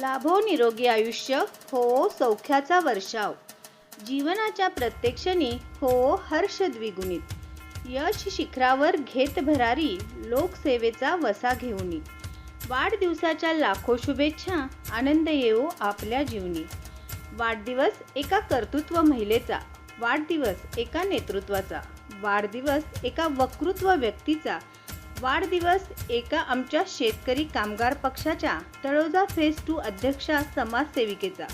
लाभो निरोगी आयुष्य हो सौख्याचा वर्षाव. जीवनाच्या प्रत्येक क्षणी हो हर्ष द्विगुणित. यश शिखरावर घेत भरारी लोकसेवेचा वसा घेऊनी. वाढदिवसाच्या लाखो शुभेच्छा आनंद येवो आपल्या जीवनी. वाढदिवस एका कर्तृत्व महिलेचा वाढदिवस एका नेतृत्वाचा वाढदिवस एका वक्तृत्व व्यक्तीचा वाढदिवस एका आमच्या शेतकरी कामगार पक्षाच्या तळोजा फेस टू अध्यक्षा समाजसेविकेचा.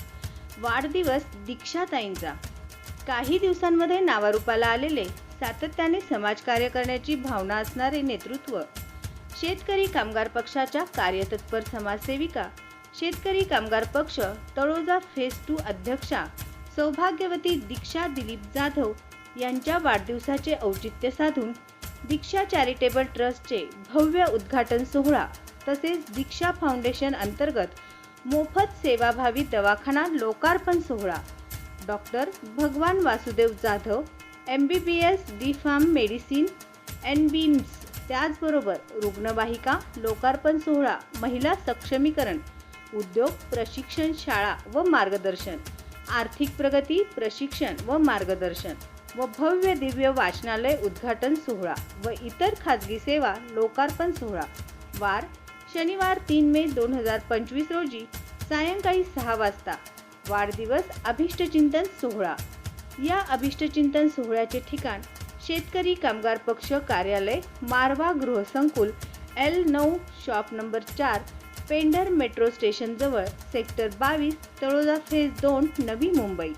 वाढदिवस दीक्षाताईंचा. काही दिवसांमध्ये नावारूपाला आलेले सातत्याने समाजकार्य करण्याची भावना असणारे नेतृत्व. शेतकरी कामगार पक्षाच्या कार्यतत्पर समाजसेविका शेतकरी कामगार पक्ष तळोजा फेस टू अध्यक्षा सौभाग्यवती दीक्षा दिलीप जाधव यांच्या वाढदिवसाचे औचित्य साधून दीक्षा चॅरिटेबल ट्रस्टचे भव्य उद्घाटन सोहळा तसेच दीक्षा फाउंडेशन अंतर्गत मोफत सेवाभावी दवाखाना लोकार्पण सोहळा. Doctor Bhagwan Vasudev Jadhav M B B S D pharm medicine N beams त्याचबरोबर रुग्णवाहिका लोकार्पण सोहळा महिला सक्षमीकरण उद्योग प्रशिक्षण शाळा व मार्गदर्शन आर्थिक प्रगती प्रशिक्षण व मार्गदर्शन. व भव्य दिव्य वाचनालय उद्घाटन सोहळा व इतर खाजगी सेवा लोकार्पण सोहळा. वार शनिवार तीन मे दोन हजार पंचवीस रोजी सायंकाळी सहा वाजता. वाढदिवस अभिष्टचिंतन सोहळा. या अभिष्टचिंतन सोहळ्याचे ठिकाण शेतकरी कामगार पक्ष कार्यालय मारवा गृहसंकुल एल नऊ शॉप नंबर चार पेंढर मेट्रो स्टेशनजवळ सेक्टर बावीस तळोजा फेज दोन नवी मुंबई.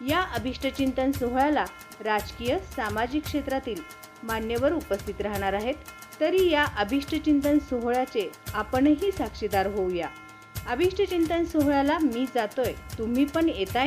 या अभिष्टचिंतन सोहळ्याला राजकीय सामाजिक क्षेत्रातील मान्यवर उपस्थित राहणार आहेत. तरी या अभिष्टचिंतन सोहळ्याचे आपणही साक्षीदार होऊया. अभिष्टचिंतन सोहळ्याला मी जातोय. तुम्ही पण येताय